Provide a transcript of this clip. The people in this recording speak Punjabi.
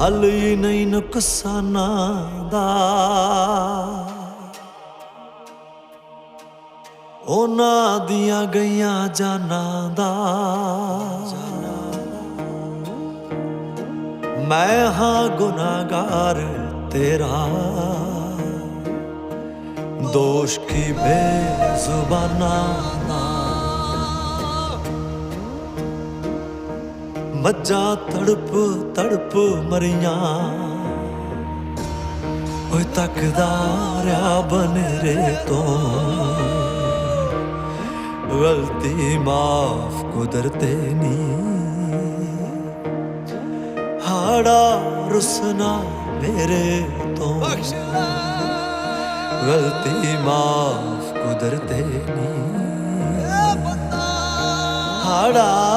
ਹੱਲ ਹੀ ਨਹੀਂ ਨੁਕਸਾਨਾਂ ਦਾ। ਉਹਨਾਂ ਦੀਆਂ ਗਈਆਂ ਜਾਨਾਂ ਦਾ। ਮੈਂ ਹਾਂ ਗੁਨਾਹਗਾਰ ਤੇਰਾ। ਦੋਸ਼ ਕੀ ਬੇਜ਼ੁਬਾਨਾਂ ਦਾ। ਮੱਝਾਂ ਤੜਪ ਤੜਪ ਮਰੀਆਂ। ਓਏ ਤੱਕਦਾ ਰਿਆ ਬਨਰੇ ਤੋਂ। ਗਲਤੀ ਮਾਫ ਕੁਦਰਤੇ ਨੀ। ਹਾੜਾ ਰੁਸਨਾ ਮੇਰੇ ਤੋਂ। ਗਲਤੀ ਮਾਫ ਕੁਦਰਤੇ ਨੀ। ਹਾੜਾ